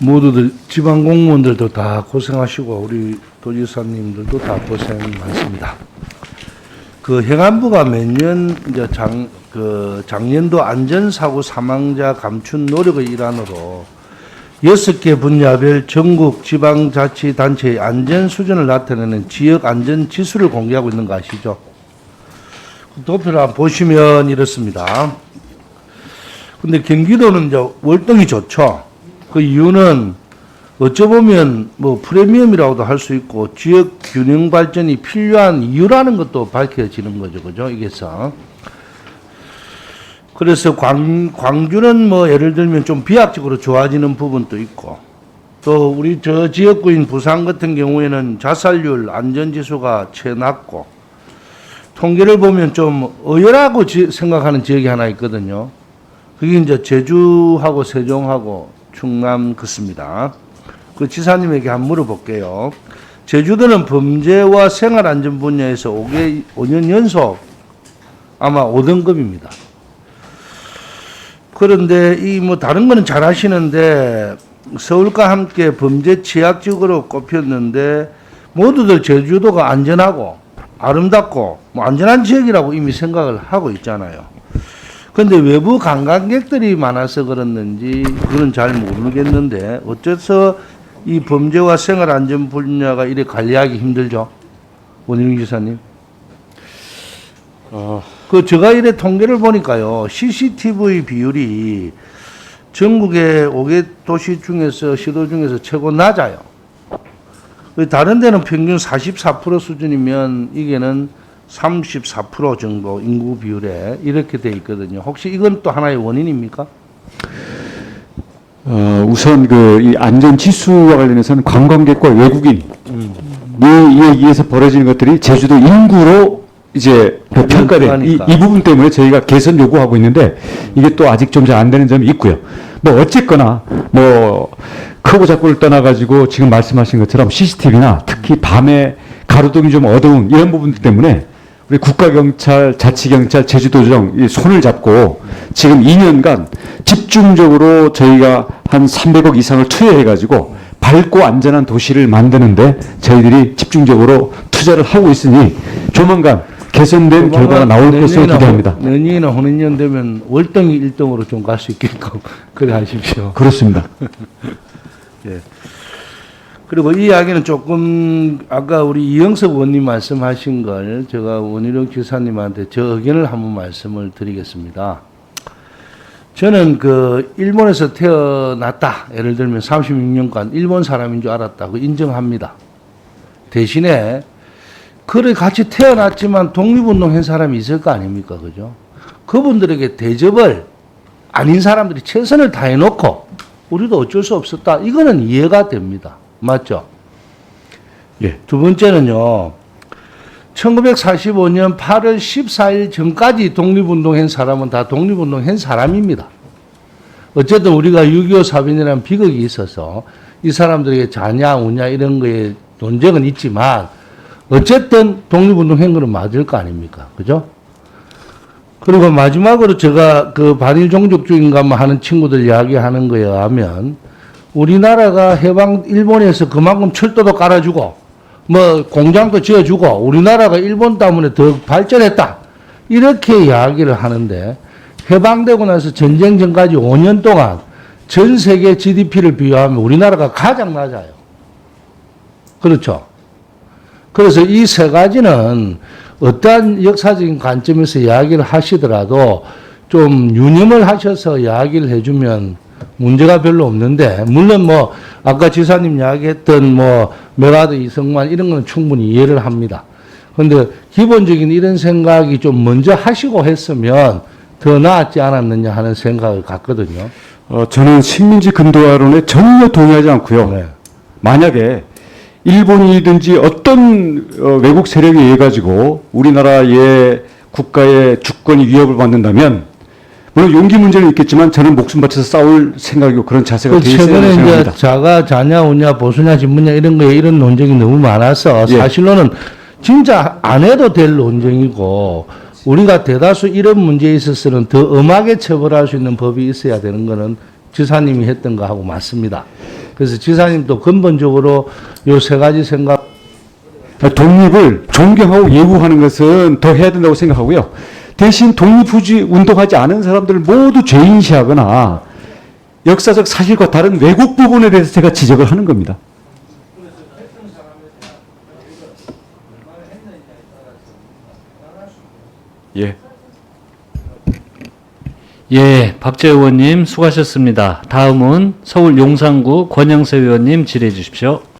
모두들 지방 공무원들도 다 고생하시고 우리 도지사님들도 다 고생 많습니다. 그 행안부가 매년 이제 장 그 작년도 안전사고 사망자 감축 노력의 일환으로 여섯 개 분야별 전국 지방자치단체의 안전 수준을 나타내는 지역 안전 지수를 공개하고 있는 거 아시죠? 그 도표를 한번 보시면 이렇습니다. 근데 경기도는 이제 월등히 좋죠. 그 이유는 어쩌보면 뭐 프리미엄이라고도 할 수 있고 지역 균형 발전이 필요한 이유라는 것도 밝혀지는 거죠. 그죠? 이게서. 그래서 광, 광주는 뭐 예를 들면 좀 비약적으로 좋아지는 부분도 있고 또 우리 저 지역구인 부산 같은 경우에는 자살률 안전지수가 최낮고 통계를 보면 좀 의외라고 지- 생각하는 지역이 하나 있거든요. 그게 이제 제주하고 세종하고 충남 그습니다. 그 지사님에게 한번 물어볼게요. 제주도는 범죄와 생활안전 분야에서 5개, 5년 연속 아마 5등급입니다. 그런데 이 뭐 다른 거는 잘 하시는데 서울과 함께 범죄 취약 지역으로 꼽혔는데 모두들 제주도가 안전하고 아름답고 뭐 안전한 지역이라고 이미 생각을 하고 있잖아요. 근데 외부 관광객들이 많아서 그렇는지 그건 잘 모르겠는데 어째서 이 범죄와 생활 안전 분야가 이래 관리하기 힘들죠? 원희룡 지사님. 어, 그 제가 이래 통계를 보니까요. CCTV 비율이 전국의 5개 도시 중에서 시도 중에서 최고 낮아요. 그 다른 데는 평균 44% 수준이면 이게는 34% 정도 인구 비율에 이렇게 돼 있거든요. 혹시 이건 또 하나의 원인입니까? 어, 우선 그 이 안전 지수와 관련해서는 관광객과 외국인 음. 이, 에 의해서 벌어지는 것들이 제주도 인구로 이제 그 평가된 이. 이 부분 때문에 저희가 개선 요구하고 있는데 이게 또 아직 좀 잘 안 되는 점이 있고요. 뭐 어쨌거나 뭐 크고 작고를 떠나가지고 지금 말씀하신 것처럼 CCTV나 특히 밤에 가로등이 좀 어두운 이런 부분들 때문에 우리 국가경찰, 자치경찰, 제주도정 이 손을 잡고 지금 2년간 집중적으로 저희가 한 300억 이상을 투여해가지고 밝고 안전한 도시를 만드는데 저희들이 집중적으로 투자를 하고 있으니 조만간 개선된 결과가 나올 것으로 기대합니다. 호- 내년이나 후내년 되면 월등히 1등으로 좀 갈 수 있게끔 그래 하십시오. 그렇습니다. 그리고 이 이야기는 조금 아까 우리 이영석 의원님 말씀하신 걸 제가 원희룡 지사님한테 저 의견을 한번 말씀을 드리겠습니다. 저는 그 일본에서 태어났다. 예를 들면 36년간 일본 사람인 줄 알았다고 인정합니다. 대신에 그래 같이 태어났지만 독립운동 한 사람이 있을 거 아닙니까? 그죠? 그분들에게 대접을 아닌 사람들이 최선을 다해놓고 우리도 어쩔 수 없었다. 이거는 이해가 됩니다. 맞죠? 예. 두 번째는요. 1945년 8월 14일 전까지 독립운동한 사람은 다 독립운동한 사람입니다. 어쨌든 우리가 6.25 사변이라는 비극이 있어서 이 사람들에게 자냐 우냐 이런 거에 논쟁은 있지만 어쨌든 독립운동한 거는 맞을 거 아닙니까? 그죠? 그리고 마지막으로 제가 그 반일 종족주의인가 뭐 하는 친구들 이야기하는 거에 의하면 우리나라가 해방 일본에서 그만큼 철도도 깔아주고 뭐 공장도 지어주고 우리나라가 일본 때문에 더 발전했다 이렇게 이야기를 하는데 해방되고 나서 전쟁 전까지 5년 동안 전 세계 GDP를 비교하면 우리나라가 가장 낮아요. 그렇죠. 그래서 이 세 가지는 어떠한 역사적인 관점에서 이야기를 하시더라도 좀 유념을 하셔서 이야기를 해주면 문제가 별로 없는데 물론 뭐 아까 지사님 이야기했던 뭐 메가드 이성만 이런 거는 충분히 이해를 합니다. 근데 기본적인 이런 생각이 좀 먼저 하시고 했으면 더 나았지 않았느냐 하는 생각을 갖거든요. 어, 저는 식민지 근대화론에 전혀 동의하지 않고요. 네. 만약에 일본이든지 어떤 어, 외국 세력에 의해 가지고 우리나라의 국가의 주권이 위협을 받는다면 물론 용기 문제는 있겠지만 저는 목숨 바쳐서 싸울 생각이고 그런 자세가 그 되어 있어야 최근에 이제 생각합니다. 자가 자냐 오냐 보수냐 진무냐 이런 거에 이런 논쟁이 너무 많아서 예. 사실로는 진짜 안 해도 될 논쟁이고 우리가 대다수 이런 문제에 있어서는 더 엄하게 처벌할 수 있는 법이 있어야 되는 거는 지사님이 했던 거하고 맞습니다. 그래서 지사님도 근본적으로 요 세 가지 생각 독립을 존경하고 예우하는 것은 더 해야 된다고 생각하고요. 대신 독립후지 운동하지 않은 사람들을 모두 죄인시하거나 역사적 사실과 다른 왜곡 부분에 대해서 제가 지적을 하는 겁니다. 예. 예, 박재 의원님 수고하셨습니다. 다음은 서울 용산구 권영세 의원님 질의해 주십시오.